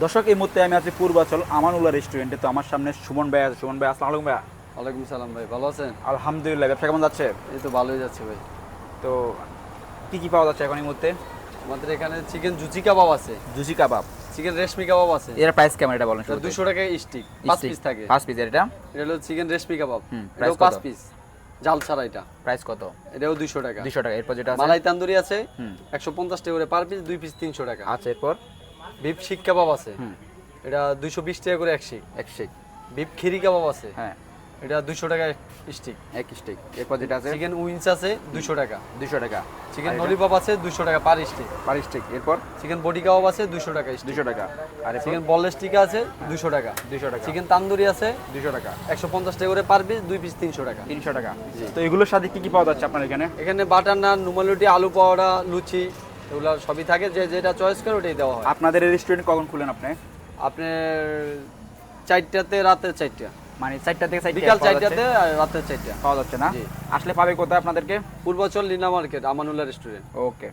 দর্শক এই মুহূর্তে আমি আছি পূর্বাচল আমানুল্লাহ রেস্টুরেন্টে। তো আমার সামনে সুমন ভাই আছে। সুমন ভাই আসসালামু আলাইকুম ভাইয়া। ওয়ালাইকুম সালাম ভাই ভালো আছেন? আলহামদুলিল্লাহ ব্যবসা কেমন যাচ্ছে? এই তো ভালোই যাচ্ছে ভাই। তো কি কি পাওয়া যাচ্ছে এখন এই মুহূর্তে? আমাদের এখানে চিকেন জুচি কাবাব আছে। জুসি কাবাব। চিকেন রেশমি কাবাব আছে। এর প্রাইস কেমন এটা বলেন এটা দুশো টাকা স্টিক পাঁচ পিস থাকে। পাঁচ পিস এটা? এটা হলো চিকেন রেশমি কাবাব। এটাও পাঁচ পিস জাল ছাড়া এটা। প্রাইস কত? এটাও দুশো টাকা। দুশো টাকা এরপর যেটা আছে? মালাই তান্দুরি আছে হুম। একশো পঞ্চাশ টাকা করে পার পিস দুই পিস তিনশো টাকা। আচ্ছা এরপর? বিফ শিক কাবাব আছে। এটা দুইশো বিশ টাকা করে এক শিক। এক স্টিক বিফ খিরি কাবাব আছে। হ্যাঁ। এটা দুশো টাকা স্টিক। এক স্টিক। এরপর যেটা আছে? চিকেন উইংস আছে দুশো টাকা। দুশো টাকা। চিকেন ললিপপ আছে দুশো টাকা পার স্টিক। Per stick. এরপর? চিকেন বডি কাবাব আছে দুশো টাকা দুশো টাকা। আর চিকেন বললেস টিকা আছে দুশো টাকা। দুশো টাকা। চিকেন তান্দুরি আছে দুশো টাকা। একশো পঞ্চাশ টাকা করে পার পিস দুই পিস তিনশো টাকা। তিনশো টাকা। তো এগুলোর সাথে কি কি পাওয়া যাচ্ছে আপনার এখানে? এখানে বাটার নান নুমালুটি আলু পাওয়াটা লুচি এগুলো সবই থাকে যে যেটা চয়েস করে ওটাই দেওয়া হয়। আপনাদের রেস্টুরেন্ট কখন খুলেন আপনি? আপনার চারটাতে রাতে চারটা। মানে চারটা থেকে চারটা বিকাল চারটাতে রাতে চারটা। পাওয়া যাচ্ছে না? আসলে পাবে কোথায় আপনাদেরকে? Purbachal Leela market Amanullah restaurant okay.